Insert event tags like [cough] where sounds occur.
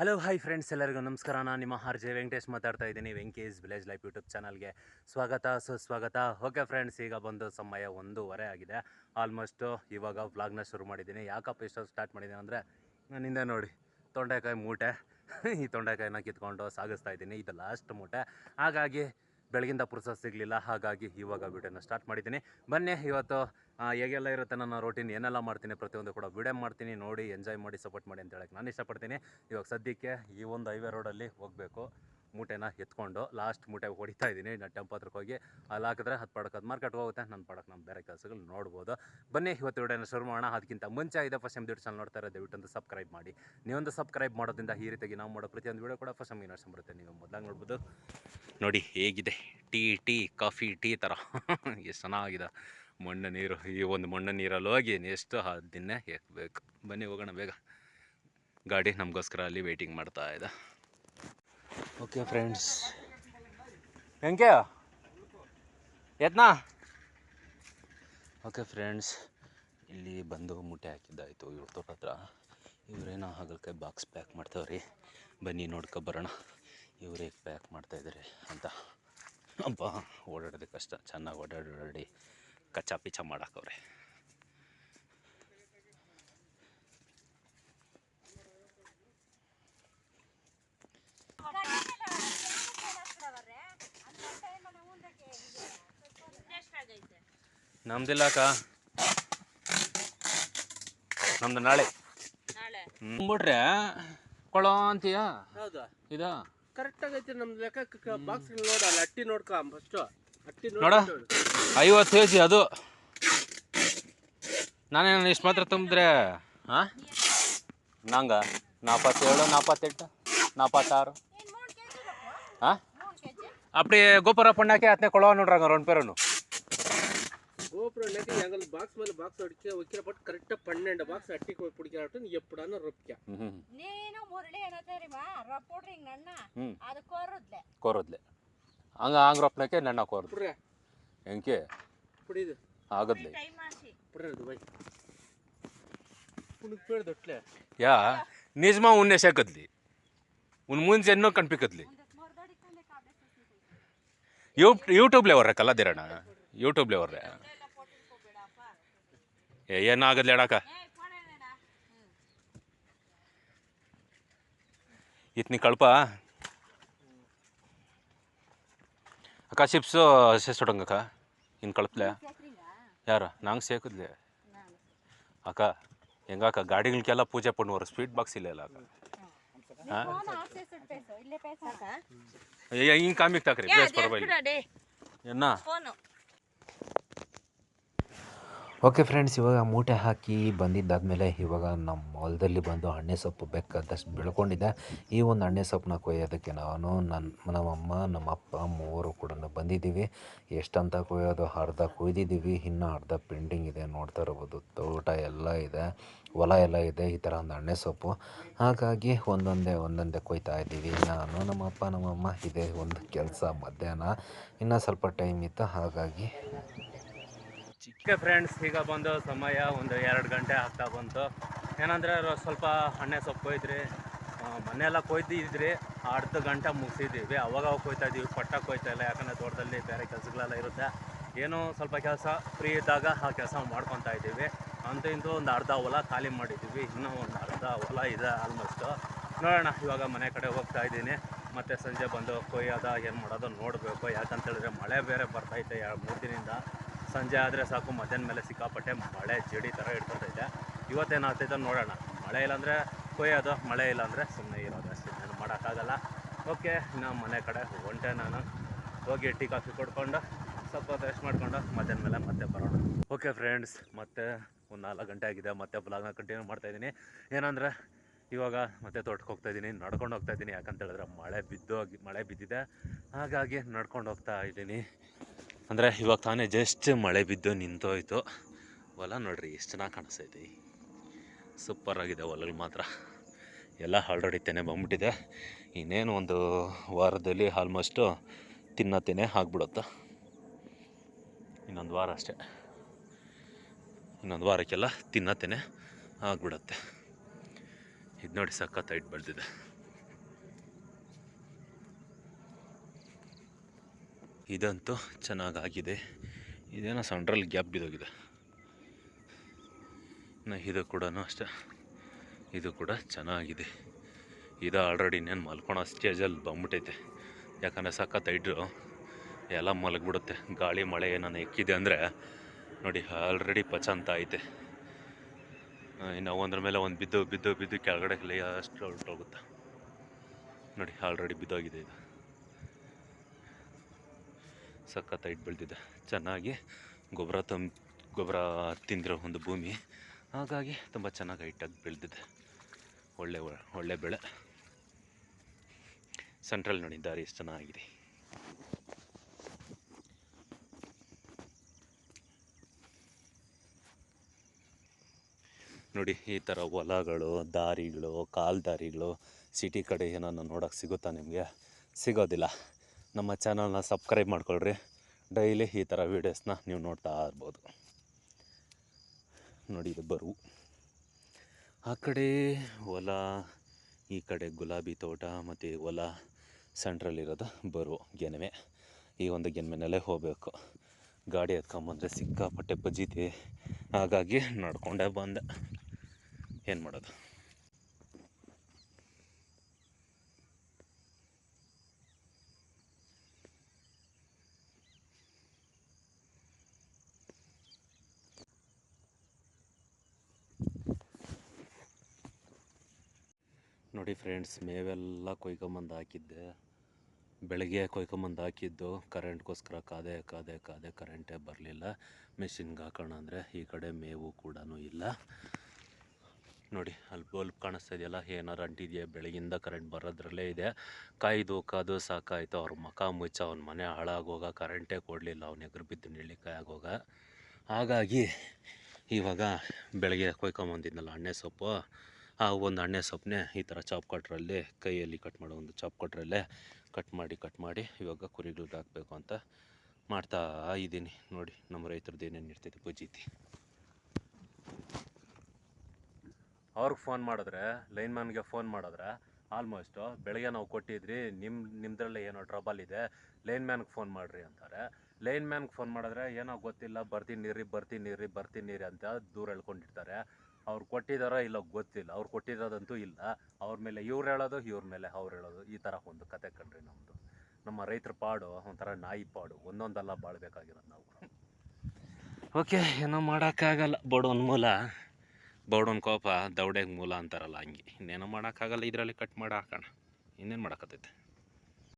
Hello hi friends ಎಲ್ಲರಿಗೂ ನಮಸ್ಕಾರ. ನಾನು ನಿಮ್ಮ ಆರ್ ಜೆ ವೆಂಕಟೇಶ್ ಮಾತಾಡ್ತಾ ಇದ್ದೀನಿ ವೆಂಕೇಶ್ ವಿಲೇಜ್ ಲೈಫ್ ಯೂಟ್ಯೂಬ್ ಚಾನಲ್ಗೆ ಸ್ವಾಗತ. ಸುಸ್ವಾಗತ ಓಕೆ ಫ್ರೆಂಡ್ಸ್ ಈಗ ಬಂದು ಸಮಯ ಒಂದೂವರೆ ಆಗಿದೆ. ಆಲ್ಮೋಸ್ಟ್ ಇವಾಗ ವ್ಲಾಗ್ನ ಶುರು ಮಾಡಿದ್ದೀನಿ. ಯಾಕಪ್ಪ ಇಷ್ಟೊಂದು ಸ್ಟಾರ್ಟ್ ಮಾಡಿದ್ದೀನಿ ಅಂದರೆ ನನ್ನಿಂದ ನೋಡಿ, ತೊಂಡೆಕಾಯಿ ಮೂಟೆ, ಈ ತೊಂಡೆಕಾಯಿನ ಕಿತ್ಕೊಂಡು ಸಾಗಿಸ್ತಾ ಇದ್ದೀನಿ, ಇದು ಲಾಸ್ಟ್ ಮೂಟೆ. ಹಾಗಾಗಿ ಬೆಳಗಿಂದ ಪುರ್ಸತ್ ಸಿಗಲಿಲ್ಲ, ಹಾಗಾಗಿ ಇವಾಗ ವಿಡಿಯೋನ ಸ್ಟಾರ್ಟ್ ಮಾಡಿದ್ದೀನಿ. ಬನ್ನಿ, ಇವತ್ತು ಹೇಗೆಲ್ಲ ಇರುತ್ತೆ ನನ್ನ ರೋಟೀನ್ ಏನೆಲ್ಲ ಮಾಡ್ತೀನಿ, ಪ್ರತಿಯೊಂದು ಕೂಡ ವಿಡಿಯೋ ಮಾಡ್ತೀನಿ, ನೋಡಿ ಎಂಜಾಯ್ ಮಾಡಿ ಸಪೋರ್ಟ್ ಮಾಡಿ ಅಂತ ಹೇಳಕ್ಕೆ ನಾನು ಇಷ್ಟಪಡ್ತೀನಿ. ಇವಾಗ ಸದ್ಯಕ್ಕೆ ಈ ಒಂದು ಹೈವೇ ರೋಡಲ್ಲಿ ಹೋಗಬೇಕು. ಮೂಟೆನ ಎತ್ಕೊಂಡು ಲಾಸ್ಟ್ ಮೂಟೆ ಹೊಡಿತಾ ಇದ್ದೀನಿ. ನಾನು ಟೆಂಪ್ ಹತ್ರಕ್ಕೆ ಹೋಗಿ ಅಲ್ಲಿ ಹಾಕಿದ್ರೆ ಹತ್ತು ಪಡಕ್ಕೆ ಅದು ಮಾರ್ಕೆಟ್ಗೆ ಹೋಗುತ್ತೆ ನನ್ನ ಪಡಕ್ಕೆ ನಮ್ಮ ಬೇರೆ ಕೆಲಸಗಳು ನೋಡ್ಬೋದು. ಬನ್ನಿ, ಇವತ್ತು ವಿಡಿಯೋನ ಶುರು ಮಾಡೋಣ. ಅದಕ್ಕಿಂತ ಮುಂಚೆ ಇದೆ ಫಸ್ಟ್ ಟೈಮ್ ಚಾನಲ್ ನೋಡ್ತಾ ಇರೋ ದಯವಿಟ್ಟು ಒಂದು ಸಬ್ಸ್ಕ್ರೈಬ್ ಮಾಡಿ. ನೀವೊಂದು ಸಬ್ಸ್ಕ್ರೈಬ್ ಮಾಡೋದ್ರಿಂದ ಈ ರೀತಿಯಾಗಿ ನಾವು ಮಾಡೋ ಪ್ರತಿಯೊಂದು ವಿಡಿಯೋ ಕೂಡ ಫಸ್ಟ್ ನಮಗೆ ನೋಡ್ಸ್ಕೊಂಡ್ ಬರುತ್ತೆ ನೀವು ಮೊದಲಾಗಿ ನೋಡ್ಬೋದು. ನೋಡಿ, ಹೇಗಿದೆ? ಟೀ ಟೀ, ಕಾಫಿ, ಟೀ ಥರ [laughs] ಎಷ್ಟು ಚೆನ್ನಾಗಿದೆ. ಮಣ್ಣು ನೀರು, ಈ ಒಂದು ಮಣ್ಣು ನೀರಲ್ಲಿ ಹೋಗಿ ಎಷ್ಟು ದಿನ ಎತ್ಬೇಕು ಬನ್ನಿ, ಹೋಗೋಣ ಬೇಗ. ಗಾಡಿ ನಮಗೋಸ್ಕರ ಅಲ್ಲಿ ವೆಯ್ಟಿಂಗ್ ಮಾಡ್ತಾ ಇದೆ. ಓಕೆ ಫ್ರೆಂಡ್ಸ್ ಹೆಂಗೆ ಎತ್ನಾ ಓಕೆ ಫ್ರೆಂಡ್ಸ್ ಇಲ್ಲಿ ಬಂದು ಮುಟ್ಟೆ ಹಾಕಿದ್ದಾಯಿತು ಇವ್ರ ತೋಟ ಹತ್ರ. ಇವರೇನೋ ಹಾಗಲ್ಕಾಯಿ ಬಾಕ್ಸ್ ಪ್ಯಾಕ್ ಮಾಡ್ತಾವ್ರಿ. ಬನ್ನಿ ನೋಡ್ಕೊ ಬರೋಣ. ಇವ್ರು ಹೇಗೆ ಪ್ಯಾಕ್ ಮಾಡ್ತಾಯಿದ್ದಾರೆ ಅಂತ. ಅಪ್ಪ ಓಡಾಡೋದಕ್ಕೆ ಕಷ್ಟ ಚೆನ್ನಾಗಿ ಓಡಾಡಿ ಕಚ್ಚಾ ಪಿಚ್ಚ ಮಾಡಾಕವ್ರೆ. ನಮ್ದಿಲ್ಲ ಅಕ್ಕ ನಮ್ದು ನಾಳೆ. ಬಿಟ್ರೆ ಕೊಳೋ ಅಂತೀಯ? ಹೌದು? ಇದ? ಕರೆಕ್ಟ್ ಆಗೈತಿ ನಮ್ದು ಲೆಕ್ಕ ಬಾಕ್ಸ್ ನೋಡ ಅಲ್ಲಿ ಅಟ್ಟಿ ನೋಡ್ಕ ಫಸ್ಟ್ ಅಟ್ಟಿ ನೋಡ. ಐವತ್ತು ಕೆ ಜಿ ಅದು. ನಾನೇನು ಇಷ್ಟು ಮಾತ್ರ ತುಂಬಿದ್ರೆ? ಹಾಂ ನಂಗ? ನಾಲ್ಪತ್ತೇಳು ನಾಲ್ಪತ್ತೆಂಟು ನಾಲ್ಪತ್ತಾರು ಹಾಂ ಅಪ್ಪಡಿ ಗೋಪುರ ಪಣ್ಣಕ್ಕೆ ಅತ್ತನೇ ಕೊಳವ ನೋಡ್ರಂಗ ಒಂದು ಪೇರನು. గోపురంలోకి ఎంగల్ బాక్స్ ಒಕ್ಕಿರ బాక్స్ అడిగి వచ్చినప్పుడు ಬಾಕ್ಸ್ ಅಟ್ಟಿ బాక్స్ అట్టి పిడికినట్టు ನೀ ఎప్పుడన్నా రొప్పిక నేను మురళి ಏನತ್ತರಿಮಾ ರೊಪ್ಪುಡ್ರಿ ಹಿಂಗೆ ನನ್ನ ಅದು ಕೋರದ್ಲೆ. ಕೋರದ್ಲೆ. ಹಂಗ ಹಂಗ ರೊಪ್ಪನಕ್ಕೆ ನನ್ನ ಕೋರದ್. ಹೆಂಕೆ ಪುಡಿದು. ಆಗದ್ಲೆ. ಪುಡಿದು ಬೈ. ಪುಣಕ್ ಪೇಡ್ದೊಟ್ಲೆ ಯಾ ನಿಜಮಾ ಉನ್ನೆ ಸಾಕದ್ಲಿ ಉನ್ ಮುಂಚೆ ಎನ್ನೋ ಕಣ್ಪಿಕದ್ಲಿ. ಯೂಟ್ಯೂಬ್ಲೇ ವರ್ರೆ ಕಲ್ಲದಿರಣ್ಣ ಯೂಟ್ಯೂಬ್ಲೇ ಬರ್ರೆ ಏನಾಗದ್ಲಿ ಅಡಕ ಇತ್ನಿ ಕಳ್ಪ. ಅಕ್ಕ ಚಿಪ್ಸು ಸೇಸೊಡಂಗಕ್ಕ ಇನ್ನು ಕಳ್ಪ್ಲೆ. ಯಾರು? ನಂಗೆ ಸೇಕಿದ್ಲೆ ಅಕ್ಕ ಹೆಂಗಾಕ ಗಾಡಿಗಳಿಗೆಲ್ಲ ಪೂಜೆ ಪಣ್ಣುವರು ಸ್ವೀಟ್ ಬಾಕ್ಸ್ ಇಲ್ಲ ಅಲ್ಲ ಅಕ್ಕ. ಹಿಂಗೆ ಕಾಮಿಕ್ ತಾಕ್ರಿ. ಬೇಸ್ ಪರವಾಗಿಲ್ಲ. ಎನ್ನ ಫೋನು ಓಕೆ ಫ್ರೆಂಡ್ಸ್ ಇವಾಗ ಮೂಟೆ ಹಾಕಿ ಬಂದಿದ್ದಾದಮೇಲೆ ಇವಾಗ ನಮ್ಮ ಹೊಲದಲ್ಲಿ ಬಂದು ಹಣ್ಣೆ ಸೊಪ್ಪು ಬೇಕಾದಷ್ಟು ಬೆಳ್ಕೊಂಡಿದ್ದೆ. ಈ ಒಂದು ಹಣ್ಣೆ ಸೊಪ್ಪನ್ನ ಕೊಯ್ಯೋದಕ್ಕೆ ನಾನು ನನ್ನ ನಮ್ಮಮ್ಮ ನಮ್ಮ ಅಪ್ಪ ಮೂವರು ಕೂಡ ಬಂದಿದ್ದೀವಿ. ಎಷ್ಟಂತ ಕೊಯ್ಯೋದು, ಅರ್ಧ ಕೊಯ್ದಿದ್ದೀವಿ. ಇನ್ನೂ ಅರ್ಧ ಪೆಂಡಿಂಗ್ ಇದೆ, ನೋಡ್ತಾ ಇರ್ಬೋದು. ತೋಟ ಎಲ್ಲ ಇದೆ, ಹೊಲ ಎಲ್ಲ ಇದೆ, ಈ ಥರ ಒಂದು ಹಣ್ಣೆ ಸೊಪ್ಪು. ಹಾಗಾಗಿ ಒಂದೊಂದೇ ಒಂದೊಂದೇ ಕೊಯ್ತಾ ಇದ್ದೀವಿ. ನಾನು, ನಮ್ಮಪ್ಪ, ನಮ್ಮಮ್ಮ, ಇದೆ ಒಂದು ಕೆಲಸ ಮಧ್ಯಾಹ್ನ. ಇನ್ನೂ ಸ್ವಲ್ಪ ಟೈಮ್ ಇತ್ತು, ಹಾಗಾಗಿ ಚಿಕ್ಕ ಫ್ರೆಂಡ್ಸ್ ಈಗ ಬಂದು ಸಮಯ ಒಂದು ಎರಡು ಗಂಟೆ ಆಗ್ತಾ ಬಂತು. ಏನಂದರೆ ಸ್ವಲ್ಪ ಹಣ್ಣೆ ಸೊಪ್ಪು ಕೊಯ್ದ್ರಿ. ಮನೆಯೆಲ್ಲ ಕೊಯ್ದಿದ್ರಿ. ಅರ್ಧ ಗಂಟೆ ಮುಗಿಸಿದ್ದೀವಿ. ಅವಾಗ ಅವಾಗ ಕೊಯ್ತಾ ಇದ್ದೀವಿ. ಪಟ್ಟ ಕೊಯ್ತಾ ಇಲ್ಲ. ಯಾಕಂದರೆ, ತೋಟದಲ್ಲಿ ಬೇರೆ ಕೆಲಸಗಳೆಲ್ಲ ಇರುತ್ತೆ. ಏನೋ ಸ್ವಲ್ಪ ಕೆಲಸ ಫ್ರೀ ಇದ್ದಾಗ ಆ ಕೆಲಸ ಮಾಡ್ಕೊತಾ ಇದ್ದೀವಿ. ಅಂತ ಇಂದು ಒಂದು ಅರ್ಧ ಹೊಲ ಖಾಲಿ ಮಾಡಿದ್ದೀವಿ. ಇನ್ನೂ ಒಂದು ಅರ್ಧ ಹೊಲ ಇದೆ ಆಲ್ಮೋಸ್ಟು ನೋಡೋಣ, ಇವಾಗ ಮನೆ ಕಡೆ ಹೋಗ್ತಾ ಇದ್ದೀನಿ. ಮತ್ತು ಸಂಜೆ ಬಂದು ಕೊಯ್ಯೋದ, ಏನು ಮಾಡೋದು ನೋಡಬೇಕು. ಯಾಕಂತ ಹೇಳಿದ್ರೆ ಮಳೆ ಬೇರೆ ಬರ್ತೈತೆ ಎರಡು ಮೂರು ದಿನದಿಂದ. ಸಂಜೆ ಆದರೆ ಸಾಕು, ಮಧ್ಯಾಹ್ನ ಮೇಲೆ ಸಿಕ್ಕಾಪಟ್ಟೆ ಮಳೆ ಜಡಿ ಥರ ಇಟ್ಕೊತೈತೆ ಇವತ್ತೇನಾಗ್ತೈತೆ ನೋಡೋಣ. ಮಳೆ ಇಲ್ಲಾಂದರೆ ಕೊಯ್ಯೋದು, ಮಳೆ ಇಲ್ಲಾಂದರೆ ಸುಮ್ಮನೆ ಇರೋದು ಅಷ್ಟೇ. ನಾನು ಮಾಡೋಕ್ಕಾಗಲ್ಲ. ಓಕೆ, ಇನ್ನು ಮನೆ ಕಡೆ ಹೊಂಟೆ ನಾನು. ಹೋಗಿ ಟೀ ಕಾಫಿ ಕೊಡ್ಕೊಂಡು, ಸ್ವಲ್ಪ ರೆಸ್ಟ್ ಮಾಡ್ಕೊಂಡು ಮಧ್ಯಾಹ್ನ ಮೇಲೆ ಮತ್ತೆ ಬರೋಣ. ಓಕೆ ಫ್ರೆಂಡ್ಸ್, ಮತ್ತೆ ಒಂದು ನಾಲ್ಕು ಗಂಟೆ ಆಗಿದೆ. ಮತ್ತೆ ಬ್ಲಾಗ್ನ ಕಂಟಿನ್ಯೂ ಮಾಡ್ತಾಯಿದ್ದೀನಿ ಏನಂದರೆ, ಇವಾಗ ಮತ್ತೆ ತೋಟಕ್ಕೆ ಹೋಗ್ತಾ ಇದ್ದೀನಿ. ನಡ್ಕೊಂಡು ಹೋಗ್ತಾ ಇದ್ದೀನಿ. ಯಾಕಂತ ಹೇಳಿದ್ರೆ ಮಳೆ ಬಿದ್ದೋಗಿ, ಮಳೆ ಬಿದ್ದಿದೆ. ಹಾಗಾಗಿ ನಡ್ಕೊಂಡು ಹೋಗ್ತಾ ಇದ್ದೀನಿ. ಅಂದರೆ ಇವಾಗ ತಾನೇ ಜಸ್ಟ್ ಮಳೆ ಬಿದ್ದು ನಿಂತೋಯ್ತು. ಹೊಲ ನೋಡ್ರಿ, ಎಷ್ಟು ಚೆನ್ನಾಗಿ ಕಾಣಿಸ್ತೈತಿ. ಸೂಪರ್ ಆಗಿದೆ ಹೊಲಗಳು ಮಾತ್ರ. ಎಲ್ಲ ಆಲ್ರೆಡಿ ತೆನೆ ಬಂದ್ಬಿಟ್ಟಿದೆ. ಇನ್ನೇನು ಒಂದು ವಾರದಲ್ಲಿ ಆಲ್ಮೋಸ್ಟು ತಿನ್ನೋ ತೆನೆ ಆಗ್ಬಿಡುತ್ತೆ. ಇನ್ನೊಂದು ವಾರ ಅಷ್ಟೇ. ಇನ್ನೊಂದು ವಾರಕ್ಕೆಲ್ಲ ತಿನ್ನೋ ತೆನೆ ಆಗ್ಬಿಡುತ್ತೆ. ಇದು ನೋಡಿ ಐಟ್ ಬೆಳೆದಿದೆ. ಇದಂತೂ ಚೆನ್ನಾಗಾಗಿದೆ. ಇದೇನೋ ಸಂಡ್ರಲ್ಲಿ ಗ್ಯಾಪ್ ಬಿದ್ದೋಗಿದೆ. ಇದು ಕೂಡ ಅಷ್ಟೇ. ಇದು ಕೂಡ ಚೆನ್ನಾಗಿದೆ. ಇದು ಆಲ್ರೆಡಿ ಇನ್ನೇನು ಮಲ್ಕೊಳೋ ಸ್ಟೇಜಲ್ಲಿ ಬಂದ್ಬಿಟ್ಟೈತೆ ಯಾಕಂದರೆ ಸಖತ್ ಎಲ್ಲ ಮಲಗಿಬಿಡುತ್ತೆ. ಗಾಳಿ, ಮಳೆ ನಾನು ಎಕ್ಕಿದೆ ಅಂದರೆ ನೋಡಿ ಆಲ್ರೆಡಿ ಪಚಂತ ಐತೆ. ಇನ್ನು ಒಂದ್ರ ಮೇಲೆ ಒಂದು ಬಿದ್ದು ಬಿದ್ದು ಬಿದ್ದು ಕೆಳಗಡೆ ಅಷ್ಟು ಹೊರಟೋಗುತ್ತೆ ನೋಡಿ ಆಲ್ರೆಡಿ ಬಿದ್ದೋಗಿದೆ ಇದು. ಸಖತ್ ಹೈಟ್ ಬೆಳೆದಿದೆ ಚೆನ್ನಾಗಿ ಗೊಬ್ಬರ ತಂ, ಗೊಬ್ಬರ ತಿಂದಿರೋ ಒಂದು ಭೂಮಿ. ಹಾಗಾಗಿ ತುಂಬ ಚೆನ್ನಾಗಿ ಹೈಟಾಗಿ ಬೆಳೆದಿದೆ ಒಳ್ಳೆ ಒಳ್ಳೆ ಬೆಳೆ. ಸೆಂಟ್ರಲ್ ನೋಡಿ, ದಾರಿ ಎಷ್ಟು ಚೆನ್ನಾಗಿದೆ. ನೋಡಿ, ಈ ಥರ ಹೊಲಗಳು, ದಾರಿಗಳು ಕಾಲು ದಾರಿಗಳು ಸಿಟಿ ಕಡೆ ಏನಾನ ನೋಡೋಕೆ ಸಿಗುತ್ತಾ ನಿಮಗೆ? ಸಿಗೋದಿಲ್ಲ. ನಮ್ಮ ಚಾನಲ್ನ ಸಬ್ಸ್ಕ್ರೈಬ್ ಮಾಡ್ಕೊಳ್ರಿ. ಡೈಲಿ ಈ ಥರ ವೀಡಿಯೋಸ್ನ ನೀವು ನೋಡ್ತಾ ಇರ್ಬೋದು. ನೋಡಿ ಇದು ಬರು. ಆ ಕಡೆ ಹೊಲ, ಈ ಕಡೆ ಗುಲಾಬಿ ತೋಟ, ಮತ್ತು ಹೊಲ ಸೆಂಟ್ರಲ್ಲಿರೋದು ಬರು ಗೆನವೆ ಈ ಒಂದು ಗೆನ್ಮೆನಲ್ಲೇ ಹೋಗಬೇಕು. ಗಾಡಿ ಎತ್ಕೊಂಬಂದ್ರೆ ಸಿಕ್ಕಾಪಟ್ಟೆ ಬಜ್ಜಿತಿ ಹಾಗಾಗಿ ನಡ್ಕೊಂಡೇ ಬಂದೆ. ಏನು ಮಾಡೋದು? ನೋಡಿ ಫ್ರೆಂಡ್ಸ್ ಮೇವೆಲ್ಲ ಕೊಯ್ಕೊಂಬಂದು ಹಾಕಿದ್ದೆ. ಬೆಳಗ್ಗೆ ಕೊಯ್ಕೊಂಬಂದು ಹಾಕಿದ್ದು. ಕರೆಂಟ್ಗೋಸ್ಕರ ಕಾದೆ ಕಾದೆ ಕಾದೆ ಕರೆಂಟೇ ಬರಲಿಲ್ಲ. ಮೆಷಿನ್ಗೆ ಹಾಕೋಣ ಅಂದರೆ ಈ ಕಡೆ ಮೇವು ಕೂಡ ಇಲ್ಲ. ನೋಡಿ ಅಲ್ಲಿ ಬಲ್ಬ್ ಕಾಣಿಸ್ತಾ ಇದೆಯಲ್ಲ, ಏನಾರು ಅಂಟಿದೆಯಾ? ಬೆಳಗಿಂದ ಕರೆಂಟ್ ಬರೋದ್ರಲ್ಲೇ ಇದೆ. ಕಾಯ್ದು ಕಾದು ಸಾಕಾಯಿತು. ಅವ್ರ ಮಕ ಮುಚ್ಚ, ಅವ್ನ ಮನೆ ಹಾಳಾಗೋಗ ಕರೆಂಟೇ ಕೊಡಲಿಲ್ಲ, ಅವ್ನ ಎಗ್ರು ಬಿದ್ದು ನೆಳ್ಳಿಕಾಯಿ ಆಗೋಗ. ಹಾಗಾಗಿ ಇವಾಗ ಬೆಳಗ್ಗೆ ಕೊಯ್ಕೊಂಬಂದಿದ್ನಲ್ಲ ಅಣ್ಣೆ ಸೊಪ್ಪು. ಆ ಒಂದು ಅಣ್ಣೆ ಸೊಪ್ಪನ್ನೇ ಈ ಥರ ಚಾಪ್ ಕಟ್ರಲ್ಲಿ, ಕೈಯಲ್ಲಿ ಕಟ್ ಮಾಡೋ ಒಂದು ಚಾಪ್ ಕಟ್ರಲ್ಲೇ ಕಟ್ ಮಾಡಿ ಕಟ್ ಮಾಡಿ ಇವಾಗ ಕುರಿಗಳಿಗೆ ಹಾಕಬೇಕು ಅಂತ ಮಾಡ್ತಾ ಇದ್ದೀನಿ. ನೋಡಿ, ನಮ್ಮ ರೈತರದ್ದು ಏನೇನು ಇರ್ತೈತೆ ಪೂಜೀತಿ. ಅವ್ರಿಗೆ ಫೋನ್ ಮಾಡಿದ್ರೆ ಲೈನ್ಮ್ಯಾನ್ಗೆ ಫೋನ್ ಮಾಡಿದ್ರೆ ಆಲ್ಮೋಸ್ಟು ಬೆಳಗ್ಗೆ ನಾವು ಕೊಟ್ಟಿದ್ರಿ ನಿಮ್ಮ ನಿಮ್ಮದ್ರಲ್ಲೇ ಏನೋ ಟ್ರಬಲ್ ಇದೆ ಲೈನ್ಮ್ಯಾನ್ಗೆ ಫೋನ್ ಮಾಡಿರಿ ಅಂತಾರೆ. ಲೈನ್ಮ್ಯಾನ್ಗೆ ಫೋನ್ ಮಾಡಿದ್ರೆ ಏನೋ ಗೊತ್ತಿಲ್ಲ, ಬರ್ತೀನಿ ನೀರಿ ಬರ್ತೀನಿ ನೀರಿ ಬರ್ತೀನಿ ರೀ ಅಂತ ದೂರ ಎಳ್ಕೊಂಡಿರ್ತಾರೆ ಅವ್ರು ಕೊಟ್ಟಿದ್ದಾರೋ ಇಲ್ಲ ಗೊತ್ತಿಲ್ಲ, ಅವ್ರು ಕೊಟ್ಟಿರೋದಂತೂ ಇಲ್ಲ, ಅವ್ರ ಮೇಲೆ ಇವ್ರು ಹೇಳೋದು, ಇವ್ರ ಮೇಲೆ ಅವ್ರು ಹೇಳೋದು, ಈ ಥರ ಒಂದು ಕತೆ ಕಣ್ರಿ ನಮ್ಮದು ನಮ್ಮ ರೈತರ ಪಾಡು, ಒಂಥರ ನಾಯಿ ಪಾಡು, ಒಂದೊಂದಲ್ಲ ಬಾಳ್ಬೇಕಾಗಿರೋದು ನಾವು. ಓಕೆ, ಏನೋ ಮಾಡೋಕ್ಕಾಗಲ್ಲ. ಬಡವನ ಮೂಲ, ಬಡವನ್ ಕೋಪ ದೌಡೆಗೆ ಮೂಲ ಅಂತಾರಲ್ಲ ಹಂಗೆ. ಇನ್ನೇನೋ ಮಾಡೋಕ್ಕಾಗಲ್ಲ, ಇದರಲ್ಲಿ ಕಟ್ ಮಾಡಿ ಹಾಕೋಣ. ಇನ್ನೇನು ಮಾಡೋಕ್ಕತ್ತೈತೆ